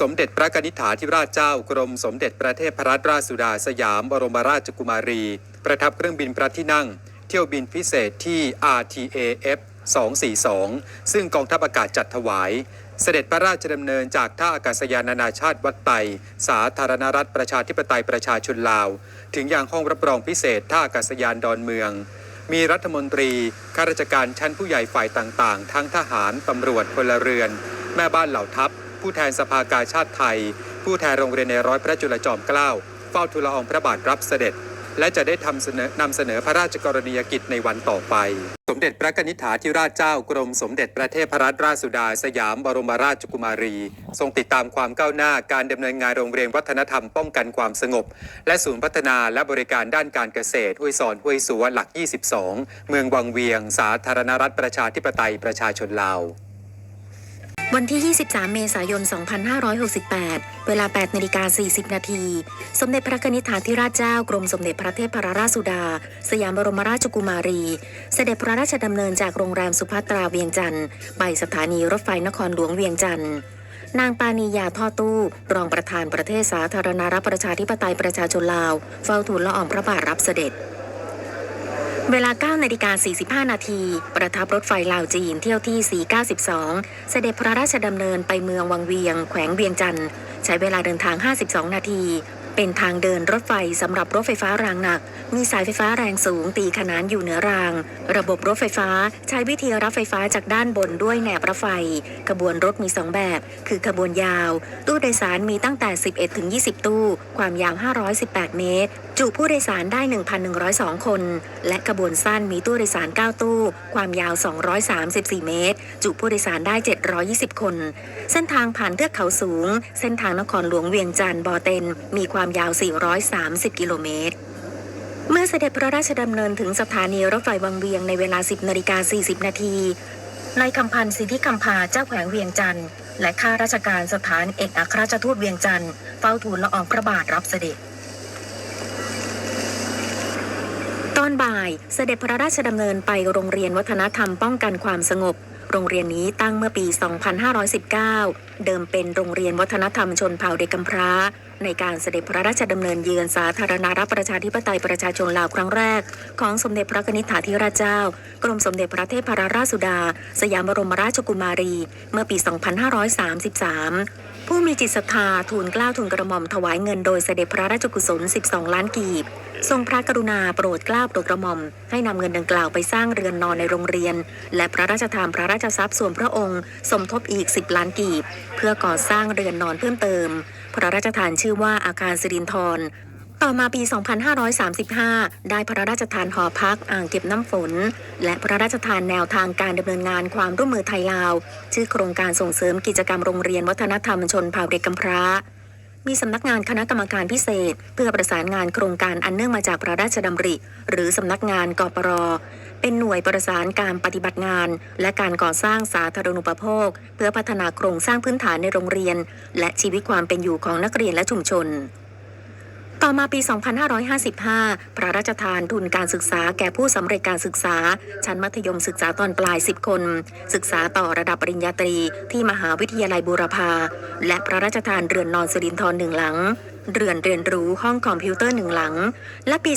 สมเด็จพระนิษฐาธิราชเจ้ากรมสมเด็จพระเทพรัตนราชสุดาสยามบรมราชกุมารี ประทับเครื่องบินพระที่นั่ง เที่ยวบินพิเศษที่ RTAF 242 ซึ่งกองทัพอากาศจัดถวาย เสด็จพระราชดำเนินจากท่าอากาศยานนานาชาติวัดไต สาธารณรัฐประชาธิปไตยประชาชนลาว ถึงยังห้องรับรองพิเศษท่าอากาศยานดอนเมือง มีรัฐมนตรี ข้าราชการชั้นผู้ใหญ่ฝ่ายต่างๆ ทั้งทหาร ตำรวจ พลเรือน แม่บ้านเหล่าทัพ ผู้แทนสภากาชาติไทย ผู้แทนโรงเรียนในร้อยพระจุลจอมเกล้าเฝ้าทูลละอองพระบาทรับเสด็จ และจะได้ทำเสนอนำเสนอพระราชกรณียกิจในวันต่อไป สมเด็จพระกนิษฐาธิราชเจ้ากรมสมเด็จพระเทพรัตนราชสุดาสยามบรมราชกุมารี ทรงติดตามความก้าวหน้าการดำเนินงานโรงเรียนวัฒนธรรมป้องกันความสงบ และศูนย์พัฒนาและบริการด้านการเกษตรห้วยซอนห้วยสัวหลัก 22 เมืองวังเวียง สาธารณรัฐประชาธิปไตยประชาชนลาว วันที่ 23 เมษายน 2568 เวลา 8นาฬิกา40 นาที สมเด็จพระนิษฐาธิราชเจ้ากรมสมเด็จพระเทพรราชสุดา สยามบรมราชกุมารี เสด็จพระราชดำเนินจากโรงแรมสุภัตราเวียงจันทร์ไปสถานีรถไฟนครหลวงเวียงจันทร์นางปานียาท่อตู้ รองประธานประเทศสาธารณรัฐประชาธิปไตยประชาชนลาว เฝ้าทูลละอองพระบาทรับเสด็จ เวลา 9 นาฬิกา 45 นาที ประทับรถไฟลาวจีนเที่ยวที่ 492 เสด็จพระราชดำเนินไปเมืองวังเวียง แขวงเวียงจันทร์ ใช้เวลาเดินทาง 52 นาที เป็นทางเดินรถไฟสำหรับรถไฟฟ้ารางหนัก มีสายไฟฟ้าแรงสูงตีขนานอยู่เหนือราง ระบบรถไฟฟ้าใช้วิธีรับไฟฟ้าจากด้านบนด้วยแหนบรถไฟ ขบวนรถมี 2 แบบ คือขบวนยาว ตู้โดยสารมีตั้งแต่ 11-20 ตู้ ความยาว 518 เมตร จุผู้โดยสารได้ 1,102 คน และขบวนสั้นมีตู้โดยสาร 9 ตู้ ความยาว 234 เมตร จุผู้โดยสารได้ 720 คน เส้นทางผ่านเทือกเขาสูง เส้นทางนครหลวงเวียงจันทร์บอเต็นมีความยาว 430 กิโลเมตรเมื่อเสด็จพระราชดำเนินถึงสถานีรถไฟวังเวียงในเวลา 10นาฬิกา40 นาที นายคำพันธ์สิทธิคำพาเจ้าแขวงเวียงจันทร์และข้าราชการสถานเอกอัครราชทูตเวียงจันทร์เฝ้าทูลละอองพระบาทรับเสด็จ ต อนบ่าย เสด็จพระราชดำเนินไปโรงเรียนวัฒนธรรมป้องกันความสงบ โรงเรียนนี้ตั้งเมื่อปี 2519 เดิมเป็นโรงเรียนวัฒนธรรมชนเผ่าเด็กกำพร้า ในการเสด็จพระราชดำเนินเยือนสาธารณรัฐประชาธิปไตยประชาชนลาวครั้งแรก ของสมเด็จพระนิษฐาธิราชเจ้า กรมสมเด็จพระเทพรราชสุดา สยามบรมราชกุมารี เมื่อปี 2533 ผู้มีจิตศรัทธาทูลกล้าวทูลกระหม่อมถวายเงินโดยเสด็จพระราชกุศล 12 ล้านกีบ ทรงพระกรุณาโปรดกล้าโปรดกระหม่อม ให้นำเงินดังกล่าวไปสร้างเรือนนอนในโรงเรียน และพระราชทานพระราชทรัพย์ส่วนพระองค์ สมทบอีก 10 ล้านกีบ เพื่อก่อสร้างเรือนนอนเพิ่มเติม พระราชทานชื่อว่าอาคารสิรินทร ต่อมาปี 2535 ได้พระราชทานหอพักอ่างเก็บน้ำฝน และพระราชทานแนวทางการดำเนินงานความร่วมมือไทยลาว ชื่อโครงการส่งเสริมกิจกรรมโรงเรียนวัฒนธรรมชนเผ่าเด็กกำพร้า มีสำนักงานคณะกรรมการพิเศษ เพื่อประสานงานโครงการอันเนื่องมาจากพระราชดำริ หรือสำนักงานกปรเป็นหน่วยประสานการปฏิบัติงาน และการก่อสร้างสาธารณูปโภค เพื่อพัฒนาโครงสร้างพื้นฐานในโรงเรียน และชีวิตความเป็นอยู่ของนักเรียนและชุมชน ต่อมาปี 2555 พระราชทานทุนการศึกษาแก่ผู้สำเร็จการศึกษา ชั้นมัธยมศึกษาตอนปลาย 10 คน ศึกษาต่อระดับปริญญาตรีที่มหาวิทยาลัยบูรพา และพระราชทานเรือนนอนสิรินทรหนึ่งหลัง เรือนเรียนรู้ห้องคอมพิวเตอร์หนึ่งหลัง และปี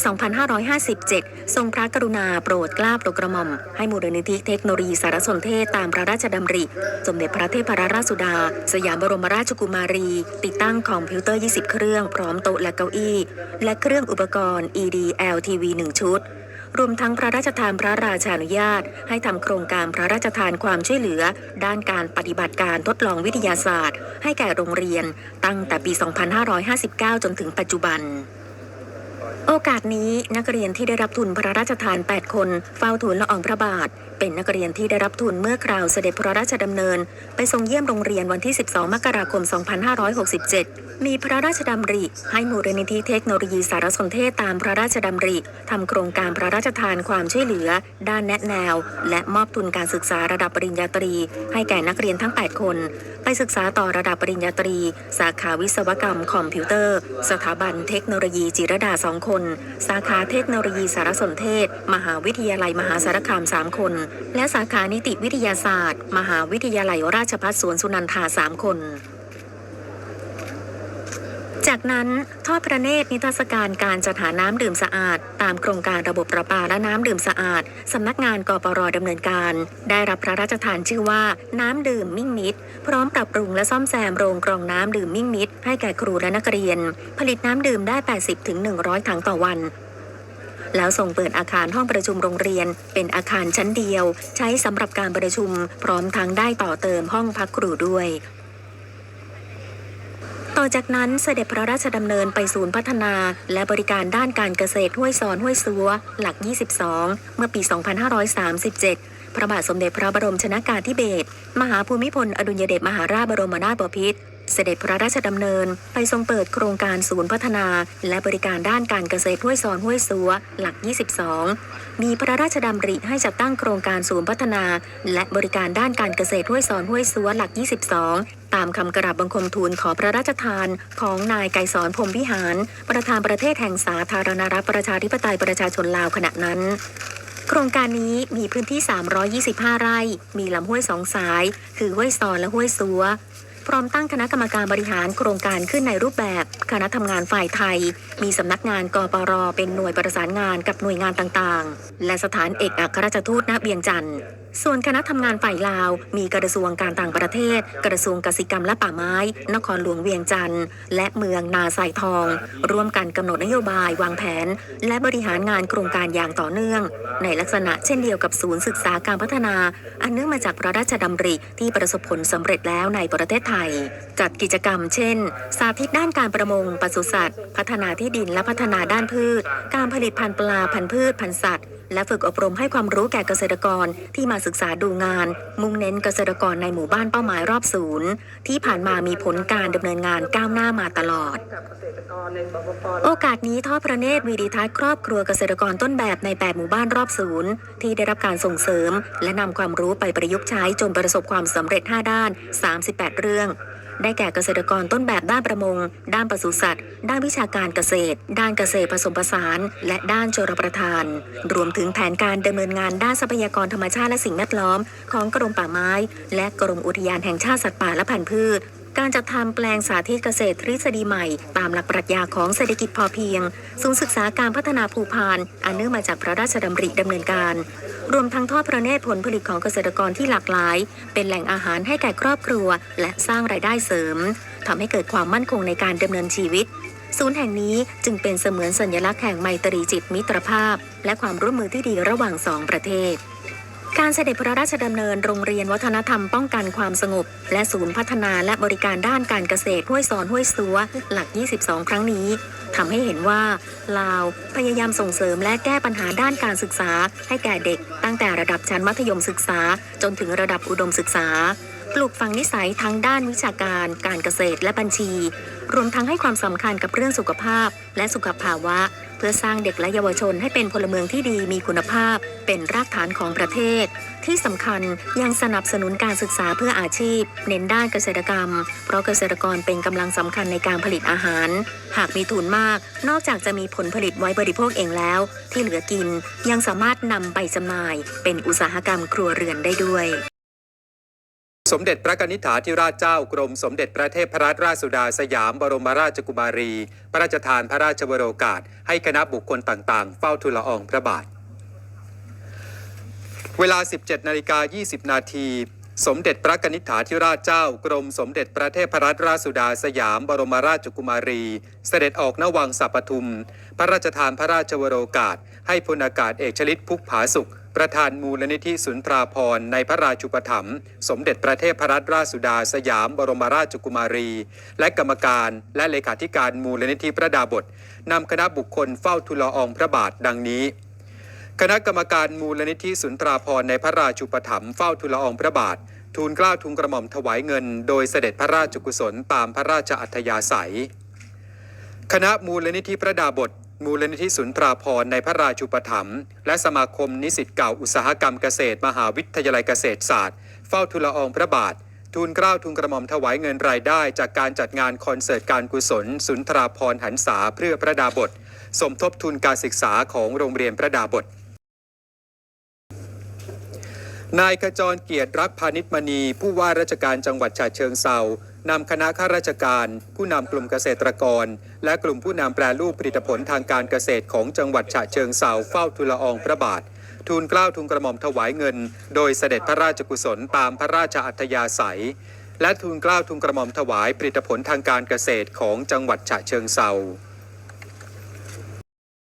2557 ทรงพระกรุณาโปรดเกล้าโปรดกระหม่อม ให้มูลนิธิเทคโนโลยีสารสนเทศตามพระราชดำริ สมเด็จพระเทพรราชสุดา สยามบรมราชกุมารี ติดตั้งคอมพิวเตอร์ 20 เครื่องพร้อมโต๊ะและเก้าอี้ และเครื่องอุปกรณ์ EDL TV 1 ชุด รวมทั้งพระราชทานพระราชานุญาต ให้ทำโครงการพระราชทานความช่วยเหลือ ด้านการปฏิบัติการทดลองวิทยาศาสตร์ ให้แก่โรงเรียน ตั้งแต่ปี 2559 จนถึงปัจจุบันโอกาสนี้นักเรียนที่ได้รับทุนพระราชทาน 8 คน เฝ้าทูลละอองพระบาท เป็นนักเรียนที่ได้รับทุนเมื่อคราวเสด็จพระราชดำเนิน ไปทรงเยี่ยมโรงเรียนวันที่ 12 มกราคม 2567 มีพระราชดำริ ให้มูลนิธิเทคโนโลยีสารสนเทศตามพระราชดำริทำโครงการพระราชทานความช่วยเหลือ ด้านแนะแนว และมอบทุนการศึกษาระดับปริญญาตรี ให้แก่นักเรียนทั้ง 8 คน ไปศึกษาต่อระดับปริญญาตรี สาขาวิศวกรรมคอมพิวเตอร์ สถาบันเทคโนโลยีจิรดาสองคน สาขาเทคโนโลยีสารสนเทศ มหาวิทยาลัยมหาสารคาม3คนและสาขานิติวิทยาศาสตร์ มหาวิทยาลัยราชภัฏสวนสุนันทา3คน จากนั้นทอดพระเนตรนิทรรศการการจัดหาน้ำดื่มสะอาด ตามโครงการระบบประปาและน้ำดื่มสะอาดสำนักงานกปรดำเนินการ ได้รับพระราชทานชื่อว่าน้ำดื่มมิ่งมิตร พร้อมปรับปรุงและซ่อมแซมโรงกรองน้ำดื่มมิ่งมิตร ให้แก่ครูและนักเรียน ผลิตน้ำดื่มได้ 80-100 ถังต่อวัน แล้วส่งเปิดอาคารห้องประชุมโรงเรียน เป็นอาคารชั้นเดียว ใช้สำหรับการประชุม พร้อมทั้งได้ต่อเติมห้องพักครูด้วยต่อจากนั้นเสด็จพระราชดำเนินไปศูนย์พัฒนาและบริการด้านการเกษตรห้วยซอนห้วยซัว หลัก 22 เมื่อปี 2537 พระบาทสมเด็จพระบรมชนากาธิเบศรมหาภูมิพล อดุลยเดชมหาราชบรมนาถบพิตร เสด็จพระราชดำเนิน ไปทรงเปิดโครงการศูนย์พัฒนา และบริการด้านการเกษตรห้วยซอนห้วยซัวหลัก 22 มีพระราชดำริให้จัดตั้งโครงการศูนย์พัฒนา และบริการด้านการเกษตรห้วยซอนห้วยซัวหลัก 22ตามคำกราบบังคมทูลขอพระราชทานของนายไกรสอนพรมวิหาร ประธานประเทศแห่งสาธารณรัฐประชาธิปไตยประชาชนลาวขณะนั้น โครงการนี้มีพื้นที่ 325 ไร่ มีลำห้วยสองสาย คือห้วยซอนและห้วยซัว ร้อมตั้งคณะกรรมการบริหารโครงการขึ้นในรูปแบบคณะทำงานฝ่ายไทย มีสำนักงานกปรเป็นหน่วยประสานงานกับหน่วยงานต่างๆ และสถานเอกอัครราชทูตณเวียงจันทร์ ส่วนคณะทำงานฝ่ายลาว มีกระทรวงการต่างประเทศ กระทรวงกสิกรรมและป่าไม้ นครหลวงเวียงจันทร์และเมืองนาสายทอง ร่วมกันกำหนดนโยบายวางแผน และบริหารงานโครงการอย่างต่อเนื่อง ในลักษณะเช่นเดียวกับศูนย์ศึกษาการพัฒนา อันเนื่องมาจากพระราชดำริที่ประสบผลสำเร็จแล้วในประเทศไทย จัดกิจกรรม เช่น สาธิตด้านการประมงปศุสัตว์ พัฒนาที่ดินและพัฒนาด้านพืช การผลิตพันธุ์ปลาพันธุ์พืชพันธุ์สัตว์ และฝึกอบรมให้ความรู้แก่เกษตรกรที่มาศึกษาดูงาน มุ่งเน้นเกษตรกรในหมู่บ้านเป้าหมายรอบศูนย์ ที่ผ่านมามีผลการดำเนินงานก้าวหน้ามาตลอด โอกาสนี้ทอดพระเนตรวีดีทัศน์ครอบครัวเกษตรกรต้นแบบใน 8 หมู่บ้านรอบศูนย์ ที่ได้รับการส่งเสริม และนำความรู้ไปประยุกต์ใช้จนประสบความสำเร็จ 5 ด้าน 38 เรื่อง ได้แก่เกษตรกรต้นแบบด้านประมง ด้านปศุสัตว์ ด้านวิชาการเกษตร ด้านเกษตรผสมผสาน และด้านชลประทาน รวมถึงแผนการดำเนินงานด้านทรัพยากรธรรมชาติและสิ่งแวดล้อม ของกรมป่าไม้ และกรมอุทยานแห่งชาติสัตว์ป่าและพันธุ์พืช การจัดทำแปลงสาธิตเกษตรทฤษฎีใหม่ ตามหลักปรัชญาของเศรษฐกิจพอเพียง ศูนย์ศึกษาการพัฒนาภูพานอันเนื่องมาจากพระราชดำริดำเนินการ รวมทั้งทอดพระเนตรผลผลิตของเกษตรกรที่หลากหลาย เป็นแหล่งอาหารให้แก่ครอบครัว และสร้างรายได้เสริมทำให้เกิดความมั่นคงในการดำเนินชีวิต ศูนย์แห่งนี้จึงเป็นเสมือนสัญลักษณ์แห่งไมตรีจิตมิตรภาพ และความร่วมมือที่ดีระหว่างสองประเทศ การเสด็จพระราชดำเนินโรงเรียนวัฒนธรรมป้องกันความสงบ และศูนย์พัฒนาและบริการด้านการเกษตรห้วยซอนห้วยสัว หลัก 22 ครั้งนี้ทำให้เห็นว่าลาวพยายามส่งเสริมและแก้ปัญหาด้านการศึกษา ให้แก่เด็กตั้งแต่ระดับชั้นมัธยมศึกษา จนถึงระดับอุดมศึกษา ปลูกฝังนิสัยทั้งด้านวิชาการ การเกษตรและบัญชี รวมทั้งให้ความสำคัญกับเรื่องสุขภาพ และสุขภาวะ เพื่อสร้างเด็กและเยาวชนให้เป็นพลเมืองที่ดีมีคุณภาพ เป็นรากฐานของประเทศ ที่สำคัญยังสนับสนุนการศึกษาเพื่ออาชีพ เน้นด้านเกษตรกรรม เพราะเกษตรกรเป็นกำลังสำคัญในการผลิตอาหาร หากมีทุนมาก นอกจากจะมีผลผลิตไว้บริโภคเองแล้ว ที่เหลือกินยังสามารถนำไปจำหน่าย เป็นอุตสาหกรรมครัวเรือนได้ด้วย สมเด็จพระกนิษฐาธิราชเจ้ากรมสมเด็จพระเทพรัตนราชสุดาสยามบรมราชกุมารี พระราชทานพระราชวโรกาส ให้คณะบุคคลต่างๆ เฝ้าทูลละอองพระบาท เวลา 17นาฬิกา20 นาทีสมเด็จพระกนิษฐาธิราชเจ้า กรมสมเด็จพระเทพรัตนราชสุดาสยามบรมราชกุมารี เสด็จออกนวังสัปทุม พระราชทานพระราชวโรกาส ให้พลอากาศเอกชลิตพุกผาสุข ประธานมูลนิธิสุนทราพรในพระราชูปถัมภ์สมเด็จพระเทพรัตนราชสุดาสยามบรมราชกุมารี และกรรมการและเลขาธิการมูลนิธิพระดาบทนำคณะบุคคลเฝ้าทูลละอองพระบาทดังนี้ คณะกรรมการมูลนิธิสุนทราพรในพระราชูปถัมภ์เฝ้าทูลละอองพระบาท ทูลเกล้าทูลกระหม่อมถวายเงิน โดยเสด็จพระราชกุศลตามพระราชอัธยาศัย คณะมูลนิธิพระดาบท มูลนิธิสุนทราพรณ์ในพระราชูปถัมภ์และสมาคมนิสิตเก่าอุตสาหกรรมเกษตร มหาวิทยาลัยเกษตรศาสตร์ เฝ้าทูลอองพระบาท ทูลเกล้าทูลกระหม่อมถวายเงินรายได้ จากการจัดงานคอนเสิร์ตการกุศล สุนทราพรณ์หันษาเพื่อพระดาบท สมทบทุนการศึกษาของโรงเรียนพระดาบทนายขจรเกียรติรักพาณิชมณี ผู้ว่าราชการจังหวัดฉะเชิงเซา นำคณะข้าราชการ ผู้นำกลุ่มเกษตรกร และกลุ่มผู้นำแปรรูปผลิตผลทางการเกษตรของจังหวัดฉะเชิงเซาเฝ้าทุลอองพระบาท ทูลเกล้าทูลกระหม่อมถวายเงิน โดยเสด็จพระราชกุศลตามพระราชอัธยาศัย และทูลเกล้าทูลกระหม่อมถวายผลิตผลทางการเกษตรของจังหวัดฉะเชิงเซา